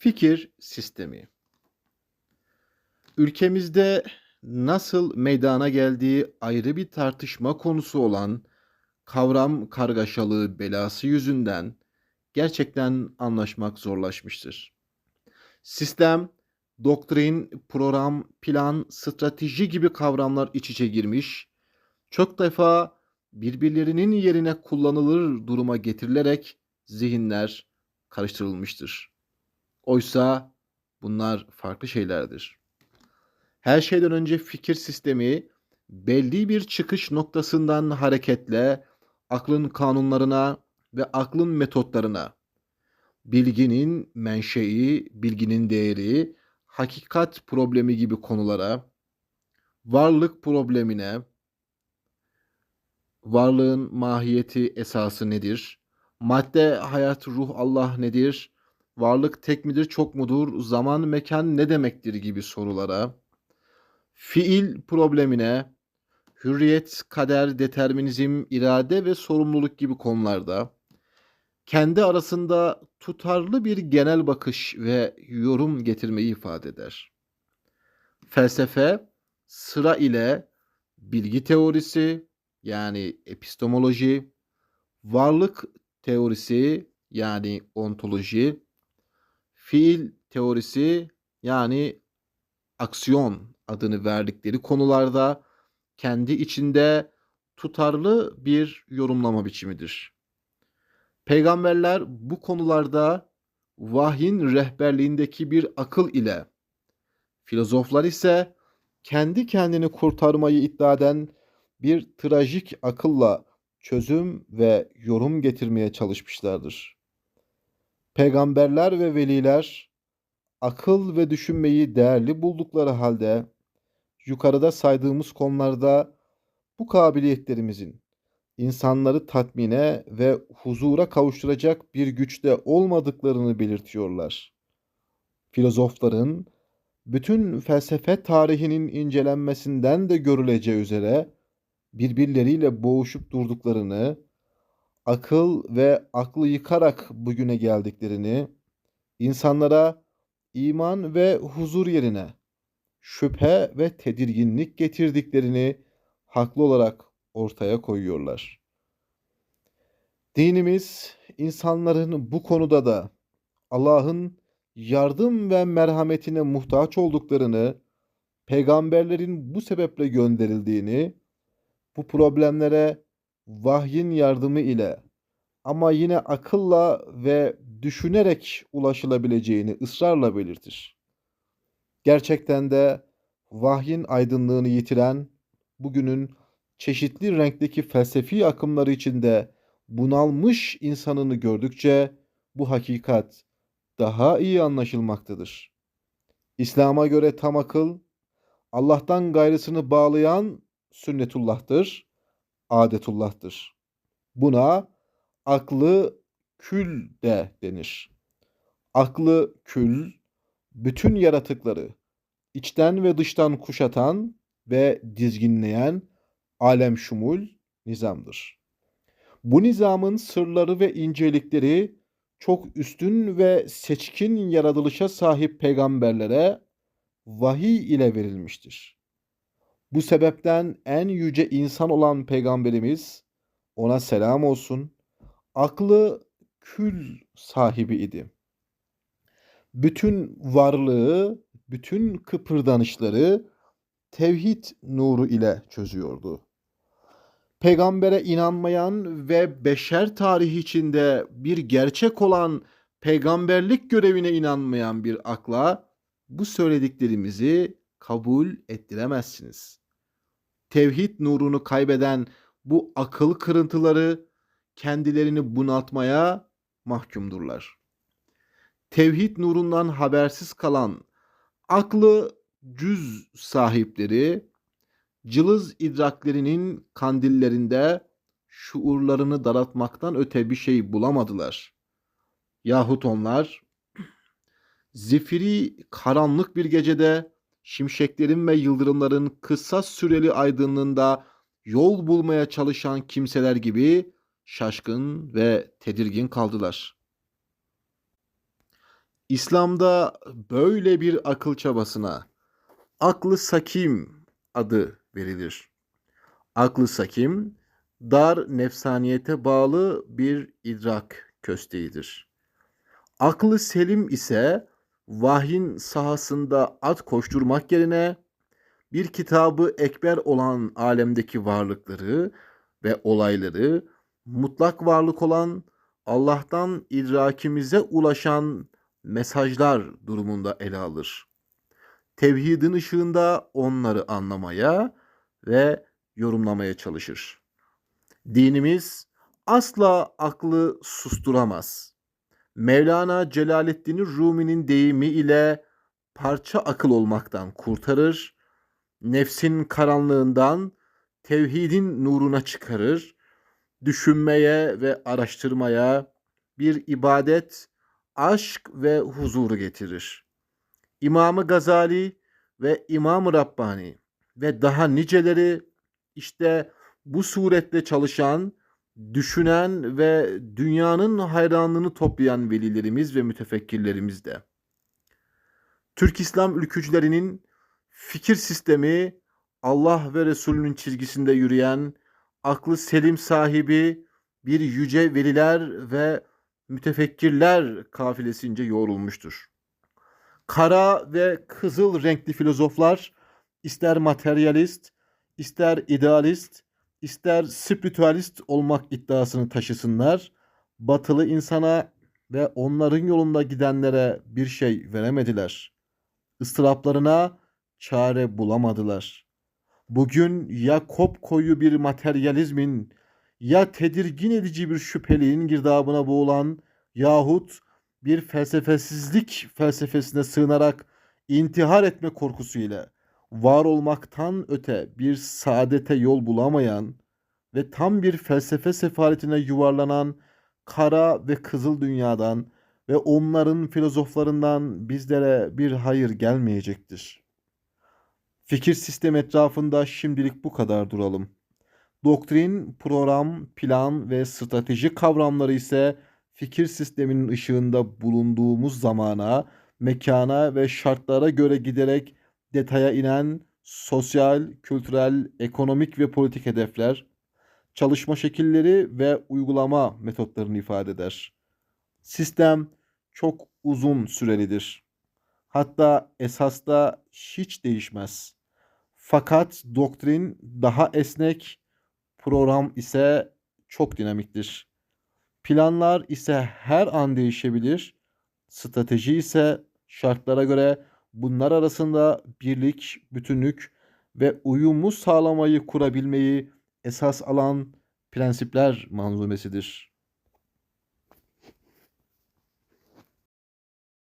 Fikir sistemi. Ülkemizde nasıl meydana geldiği ayrı bir tartışma konusu olan kavram kargaşalığı belası yüzünden gerçekten anlaşmak zorlaşmıştır. Sistem, doktrin, program, plan, strateji gibi kavramlar iç içe girmiş, çok defa birbirlerinin yerine kullanılır duruma getirilerek zihinler karıştırılmıştır. Oysa bunlar farklı şeylerdir. Her şeyden önce fikir sistemi belli bir çıkış noktasından hareketle aklın kanunlarına ve aklın metotlarına, bilginin menşei, bilginin değeri, hakikat problemi gibi konulara, varlık problemine, varlığın mahiyeti esası nedir, madde, hayat, ruh, Allah nedir, varlık tek midir, çok mudur, zaman, mekan ne demektir gibi sorulara, fiil problemine, hürriyet, kader, determinizm, irade ve sorumluluk gibi konularda kendi arasında tutarlı bir genel bakış ve yorum getirmeyi ifade eder. Felsefe sıra ile bilgi teorisi yani epistemoloji, varlık teorisi yani ontoloji, fiil teorisi yani aksiyon adını verdikleri konularda kendi içinde tutarlı bir yorumlama biçimidir. Peygamberler bu konularda vahyin rehberliğindeki bir akıl ile, filozoflar ise kendi kendini kurtarmayı iddia eden bir trajik akılla çözüm ve yorum getirmeye çalışmışlardır. Peygamberler ve veliler akıl ve düşünmeyi değerli buldukları halde yukarıda saydığımız konularda bu kabiliyetlerimizin insanları tatmine ve huzura kavuşturacak bir güçte olmadıklarını belirtiyorlar. Filozofların bütün felsefe tarihinin incelenmesinden de görüleceği üzere birbirleriyle boğuşup durduklarını, akıl ve aklı yıkarak bugüne geldiklerini, insanlara iman ve huzur yerine şüphe ve tedirginlik getirdiklerini haklı olarak ortaya koyuyorlar. Dinimiz insanların bu konuda da Allah'ın yardım ve merhametine muhtaç olduklarını, peygamberlerin bu sebeple gönderildiğini, bu problemlere vahyin yardımı ile ama yine akılla ve düşünerek ulaşılabileceğini ısrarla belirtir. Gerçekten de vahyin aydınlığını yitiren bugünün çeşitli renkteki felsefi akımları içinde bunalmış insanını gördükçe bu hakikat daha iyi anlaşılmaktadır. İslam'a göre tam akıl Allah'tan gayrısını bağlayan sünnetullah'tır, adetullah'tır. Buna aklı kül de denir. Aklı kül, bütün yaratıkları içten ve dıştan kuşatan ve dizginleyen alem şumul nizamdır. Bu nizamın sırları ve incelikleri çok üstün ve seçkin yaratılışa sahip peygamberlere vahiy ile verilmiştir. Bu sebepten en yüce insan olan peygamberimiz ona selam olsun aklı kül sahibi idi. Bütün varlığı, bütün kıpırdanışları tevhid nuru ile çözüyordu. Peygambere inanmayan ve beşer tarihi içinde bir gerçek olan peygamberlik görevine inanmayan bir akla bu söylediklerimizi kabul ettiremezsiniz. Tevhid nurunu kaybeden bu akıl kırıntıları kendilerini bunaltmaya mahkumdurlar. Tevhid nurundan habersiz kalan aklı cüz sahipleri cılız idraklerinin kandillerinde şuurlarını daraltmaktan öte bir şey bulamadılar. Yahut onlar zifiri karanlık bir gecede şimşeklerin ve yıldırımların kısa süreli aydınlığında yol bulmaya çalışan kimseler gibi şaşkın ve tedirgin kaldılar. İslam'da böyle bir akıl çabasına aklı sakim adı verilir. Aklı sakim, dar nefsaniyete bağlı bir idrak kösteğidir. Aklı selim ise vahyin sahasında at koşturmak yerine bir kitabı ekber olan alemdeki varlıkları ve olayları mutlak varlık olan Allah'tan idrakimize ulaşan mesajlar durumunda ele alır. Tevhidin ışığında onları anlamaya ve yorumlamaya çalışır. Dinimiz asla aklı susturamaz. Mevlana Celaleddin Rumi'nin deyimi ile parça akıl olmaktan kurtarır, nefsin karanlığından tevhidin nuruna çıkarır, düşünmeye ve araştırmaya bir ibadet, aşk ve huzuru getirir. İmamı Gazali ve İmam-ı Rabbani ve daha niceleri işte bu suretle çalışan, düşünen ve dünyanın hayranlığını toplayan velilerimiz ve mütefekkirlerimiz de. Türk İslam ülkücülerinin fikir sistemi Allah ve Resulünün çizgisinde yürüyen aklı selim sahibi bir yüce veliler ve mütefekkirler kafilesince yoğrulmuştur. Kara ve kızıl renkli filozoflar ister materyalist, ister idealist, ister spiritüalist olmak iddiasını taşısınlar. Batılı insana ve onların yolunda gidenlere bir şey veremediler. Istıraplarına çare bulamadılar. Bugün ya kopkoyu bir materyalizmin ya tedirgin edici bir şüpheliğin girdabına boğulan yahut bir felsefesizlik felsefesine sığınarak intihar etme korkusuyla var olmaktan öte bir saadete yol bulamayan ve tam bir felsefe sefaretine yuvarlanan kara ve kızıl dünyadan ve onların filozoflarından bizlere bir hayır gelmeyecektir. Fikir sistem etrafında şimdilik bu kadar duralım. Doktrin, program, plan ve strateji kavramları ise fikir sisteminin ışığında bulunduğumuz zamana, mekana ve şartlara göre giderek detaya inen sosyal, kültürel, ekonomik ve politik hedefler, çalışma şekilleri ve uygulama metotlarını ifade eder. Sistem çok uzun sürelidir. Hatta esasta hiç değişmez. Fakat doktrin daha esnek, program ise çok dinamiktir. Planlar ise her an değişebilir. Strateji ise şartlara göre bunlar arasında birlik, bütünlük ve uyumu sağlamayı kurabilmeyi esas alan prensipler manzumesidir.